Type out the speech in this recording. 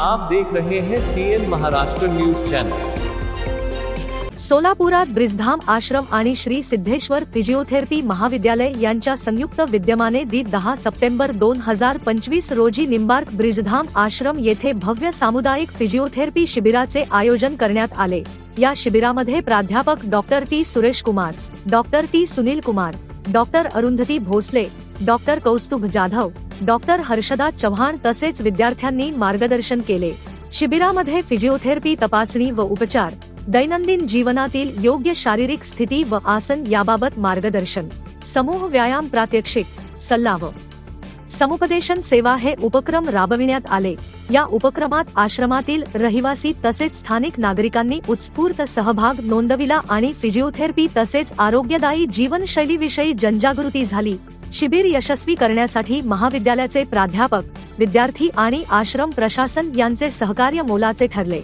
आप देख रहे हैं टीएन महाराष्ट्र न्यूज चैनल सोलापुरात ब्रिजधाम आश्रम आणि श्री सिद्धेश्वर फिजिओथेरपी महाविद्यालय यांच्या संयुक्त विद्यमाने दि दहा सप्टेंबर दोन हजार पंचवीस रोजी निंबार्क ब्रिजधाम आश्रम येथे भव्य सामुदायिक फिजिओथेरपी शिबिराचे आयोजन करण्यात आले. या शिबिरामध्ये प्राध्यापक doctor T Suresh Kumar doctor T Sunil Kumar doctor Arundhati Bhosale doctor Kaustubh Jadhav doctor Harshada Chavan तसेच विद्यार्थ्यांनी मार्गदर्शन केले. शिबिरामध्ये फिजिओथेरपी तपासणी व उपचार दैनंदिन जीवनातील योग्य शारीरिक स्थिती व आसन याबाबत मार्गदर्शन समूह व्यायाम प्रात्यक्षिक सल्ला व समुपदेशन सेवा हे उपक्रम राबविण्यात आले. या उपक्रमात आश्रमातील रहिवासी तसेच स्थानिक नागरिकांनी उत्स्फूर्त सहभाग नोंदविला आणि फिजिओथेरपी तसेच आरोग्यदायी जीवनशैलीविषयी जनजागृती झाली. शिबिर यशस्वी करण्यासाठी महाविद्यालयाचे प्राध्यापक विद्यार्थी आणि आश्रम प्रशासन यांचे सहकार्य मोलाचे ठरले.